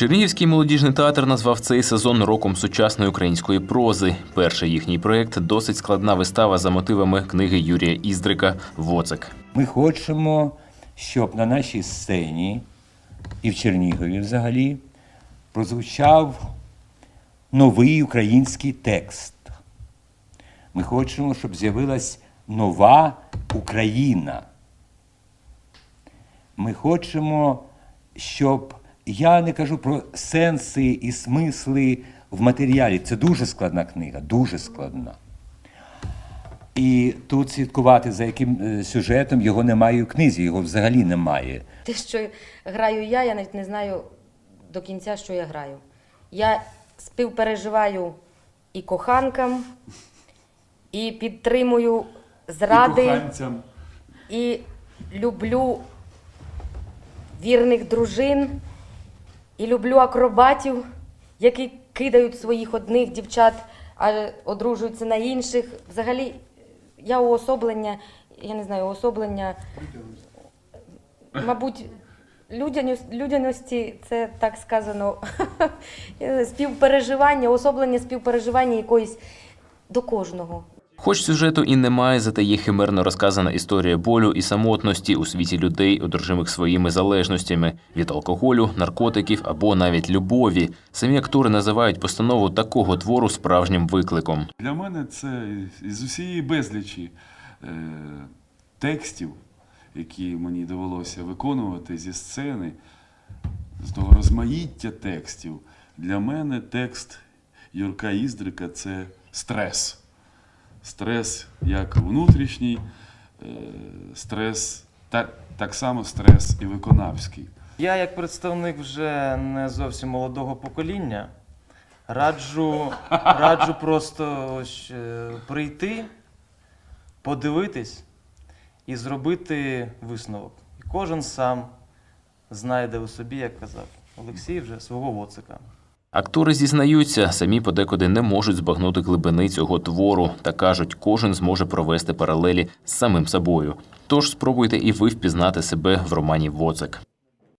Чернігівський молодіжний театр назвав цей сезон роком сучасної української прози. Перший їхній проект досить складна вистава за мотивами книги Юрія Іздрика Воцик. Ми хочемо, щоб на нашій сцені і в Чернігові взагалі прозвучав новий український текст. Ми хочемо, щоб з'явилась нова Україна. Ми хочемо, щоб я не кажу про сенси і смисли в матеріалі. Це дуже складна книга, дуже складна. І тут слідкувати за яким е, сюжетом його немає у книзі, його взагалі немає. Те, що граю я, я навіть не знаю до кінця, що я граю. Я співпереживаю і коханкам, і підтримую зради, і, коханцям. люблю вірних дружин, і люблю акробатів, які кидають своїх одних дівчат, а одружуються на інших. Взагалі, я уособлення, я не знаю, уособлення мабуть, людяність, людяності це так сказано співпереживання, особлення співпереживання якоїсь до кожного. Хоч сюжету і немає, зате є химерно розказана історія болю і самотності у світі людей, одержимих своїми залежностями від алкоголю, наркотиків або навіть любові. Самі актори називають постанову такого твору справжнім викликом. Для мене це із усієї безлічі е, текстів, які мені довелося виконувати зі сцени, з того розмаїття текстів. Для мене текст Юрка Іздрика це стрес. Стрес як внутрішній, е, стрес, так, так само стрес і виконавський. Я, як представник вже не зовсім молодого покоління, раджу, раджу просто ось, е, прийти, подивитись і зробити висновок. І кожен сам знайде у собі, як казав Олексій, вже свого воцика. Актори зізнаються, самі подекуди не можуть збагнути глибини цього твору та кажуть, кожен зможе провести паралелі з самим собою. Тож спробуйте і ви впізнати себе в романі Воцик.